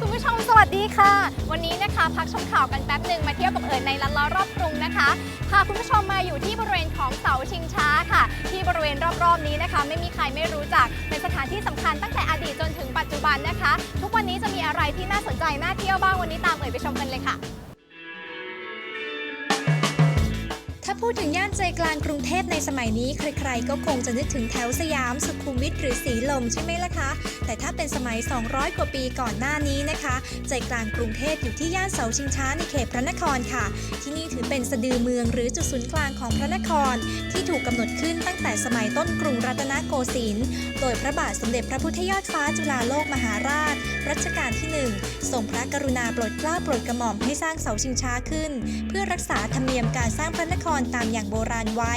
คุณผู้ชมสวัสดีค่ะ วันนี้นะคะพักชมข่าวกันแป๊บหนึ่งมาเที่ยวกับเอิญในลันล้อรอบกรุงนะคะพาคุณผู้ชมมาอยู่ที่บริเวณของเสาชิงช้าค่ะ ที่บริเวณรอบๆนี้นะคะ ไม่มีใครไม่รู้จักเป็นสถานที่สำคัญตั้งแต่อดีตจนถึงปัจจุบันนะคะ ทุกวันนี้จะมีอะไรที่น่าสนใจน่าเที่ยวบ้างวันนี้ตามเอิญไปชมกันเลยค่ะ พูดถึงย่านใจกลางกรุงเทพในสมัยนี้ ใครๆ ก็คงจะนึกถึงแถวสยามสุขุมวิทหรือสีลมใช่ไหมล่ะคะ แต่ถ้าเป็นสมัย 200 กว่าปีก่อนหน้านี้นะคะ ใจกลางกรุงเทพอยู่ที่ย่านเสาชิงช้าในเขตพระนครค่ะ ที่นี่ถือเป็นสะดือเมืองหรือจุดศูนย์กลางของพระนคร ที่ถูกกำหนดขึ้นตั้งแต่สมัยต้นกรุงรัตนโกสินทร์โดยพระบาทสมเด็จพระพุทธยอดฟ้าจุฬาโลกมหาราช รัชกาลที่หนึ่งทรงพระกรุณาโปรดเกล้าโปรดกระหม่อมให้สร้างเสาชิงช้าขึ้น เพื่อรักษาธรรมเนียมการสร้างพระนครตามอย่างโบราณไว้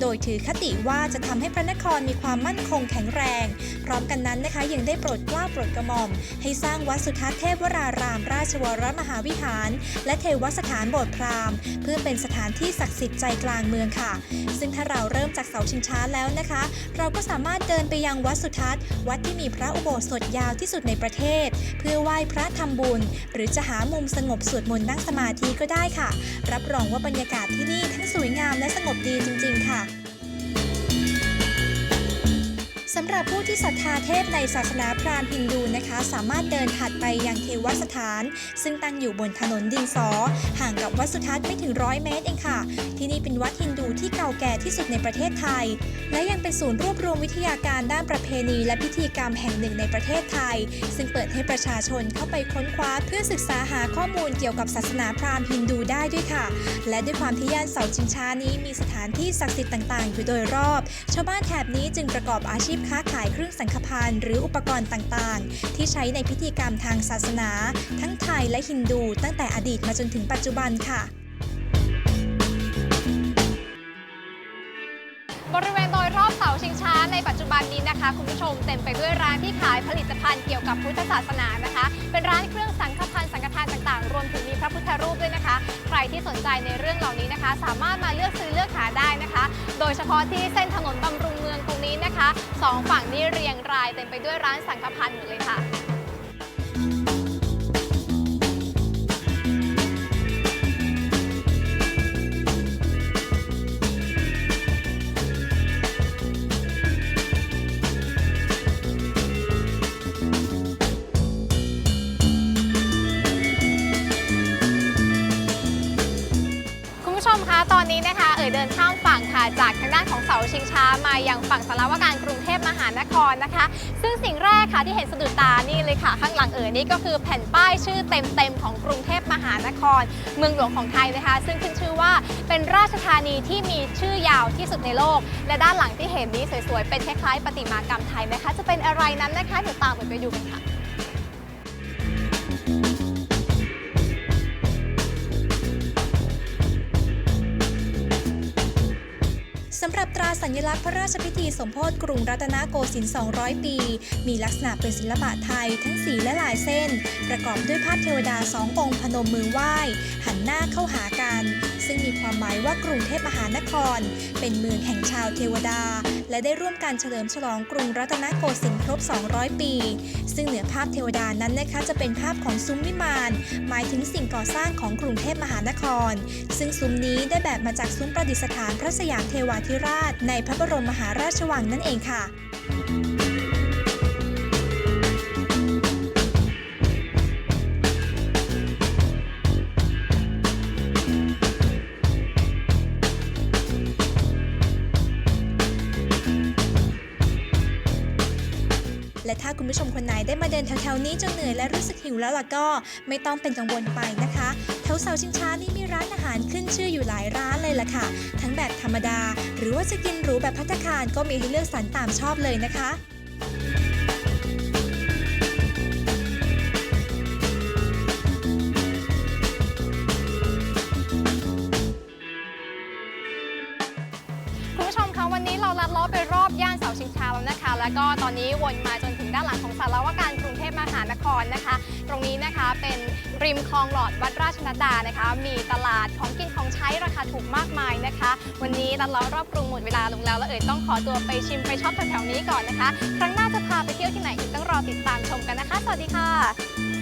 โดยถือคติว่าจะทำให้พระนครมีความมั่นคงแข็งแรง พร้อมกันนั้นนะคะยังได้โปรดกล้าโปรดกระหม่อม ให้สร้างวัดสุทัศน์เทพวราราม ราชวรมหาวิหาร และเทวสถานโบสถ์พราหมณ์ เพื่อเป็นสถานที่ศักดิ์สิทธิ์ใจกลางเมืองค่ะ ซึ่งถ้าเราเริ่มจากเสาชิงช้าแล้วนะคะ เราก็สามารถเดินไปยังวัดสุทัศน์ วัดที่มีพระอุโบสถยาวที่สุดในประเทศ เพื่อไหว้พระทำบุญ หรือจะหามุมสงบสวดมนต์นั่งสมาธิก็ได้ค่ะ รับรองว่าบรรยากาศที่นี่ทั้งสวยงามงามและสงบดีจริง ๆ ค่ะ สำหรับผู้ที่ศรัทธาเทพในศาสนาพราหมณ์ฮินดูนะคะ สามารถเดินถัดไปยังเทวสถาน ซึ่งตั้งอยู่บนถนนดินสอ ห่างกับวัดสุทัศน์ไม่ถึงร้อยเมตรเองค่ะ ที่นี่เป็นวัดฮินดูที่เก่าแก่ที่สุดในประเทศไทย และยังเป็นศูนย์รวบรวมวิทยาการด้านประเพณี และพิธีกรรมแห่งหนึ่งในประเทศไทย ซึ่งเปิดให้ประชาชนเข้าไปค้นคว้าเพื่อศึกษาหาข้อมูลเกี่ยวกับศาสนาพราหมณ์ฮินดูได้ด้วยค่ะ และด้วยความที่ย่านเสาชิงช้านี้มีสถานที่ศักดิ์สิทธิ์ต่าง ๆ อยู่โดยรอบ ชาวบ้านแถบนี้จึงประกอบอาชีพค้าขายเครื่องสังฆพันธ์หรืออุปกรณ์ต่างๆ ที่ใช้ในพิธีกรรมทางศาสนา ทั้งไทยและฮินดูตั้งแต่อดีตมาจนถึงปัจจุบันค่ะบริเวณโดยรอบเสาชิงช้าในปัจจุบันนี้นะคะ คุณผู้ชมเต็มไปด้วยร้านที่ขายผลิตภัณฑ์เกี่ยวกับพุทธศาสนานะคะ เป็นร้านเครื่องสังฆพันธ์สังฆทานต่างๆ รวมถึงมีพระพุทธรูปด้วยนะคะ ใครที่สนใจในเรื่องเหล่านี้นะคะ สามารถมาเลือกซื้อเลือกหาได้นะคะ โดยเฉพาะที่เส้นถนนบำ สองฝั่งนี่เรียงรายเต็มไปด้วยร้านสังฆพันธ์หมดเลยค่ะ ตอนนี้นะคะเอ่ยเดินข้ามฝั่งค่ะจากทางด้านของเสาชิงช้ามายังฝั่งสารวการกรุงเทพมหานครนะคะ ซึ่งสิ่งแรกค่ะที่เห็นสะดุดตานี่เลยค่ะ ข้างหลังเอ่ยนี่ก็คือแผ่นป้ายชื่อเต็มๆของกรุงเทพมหานคร เมืองหลวงของไทยนะคะ ซึ่งขึ้นชื่อว่าเป็นราชธานีที่มีชื่อยาวที่สุดในโลก และด้านหลังที่เห็นนี้สวยๆเป็นคล้ายๆประติมากรรมไทยนะคะ จะเป็นอะไรนั้นนะคะเดี๋ยวตามไปดูกันค่ะำหรับตราสัญลักษณ์พระราชพิธีสมโพธิกรุงรัตนโกสินทร์ 200 ปี มีลักษณะเป็นศิลปะไทย ทั้งสีและลายเส้น ประกอบด้วยภาพเทวดาสององค์พนมมือไหว้ หันหน้าเข้าหากัน ซึ่งมีความหมายว่ากรุงเทพมหานคร เป็นเมืองแห่งชาวเทวดา และได้ร่วมกันเฉลิมฉลองกรุงรัตนโกสินทร์ครบ 200 ปี ซึ่งเหนือภาพเทวดานั้นนะคะจะเป็นภาพของซุ้มวิมานหมายถึงสิ่งก่อสร้างของกรุงเทพมหานคร ซึ่งซุ้มนี้ได้แบบมาจากซุ้มประดิษฐานพระสยามเทวาธิราชในพระบรมมหาราชวังนั่นเองค่ะ และถ้าคุณผู้ชมคนไหนได้มาเดินแถวๆนี้จนเหนื่อยและรู้สึกหิวแล้วล่ะก็ไม่ต้องเป็นกังวลไปนะคะ ถวเสาชิงช้านี่มีร้านอาหารขึ้นชื่ออยู่หลายร้านเลยล่ะค่ะ ทั้งแบบธรรมดา หรือว่าจะกินหรูแบบพัตตาคารก็มีให้เลือกสรรตามชอบเลยนะคะคุณผู้ชมคะวันนี้เราลัดเล้อไปรอบย่านเสาชิงช้าแล้วนะคะ ก็ตอนนี้วนมาจนถึงด้านหลังของสารวการกรุงเทพมหานครนะคะ ตรงนี้นะคะเป็นริมคลองหลอดวัดราชนัดดานะคะ มีตลาดของกินของใช้ราคาถูกมากมายนะคะ วันนี้ลัดล้อรอบกรุงหมดเวลาลงแล้วแล้วเอ่ยต้องขอตัวไปชิมไปช็อปแถวๆนี้ก่อนนะคะ ครั้งหน้าจะพาไปเที่ยวที่ไหนอีกต้องรอติดตามชมกันนะคะ สวัสดีค่ะ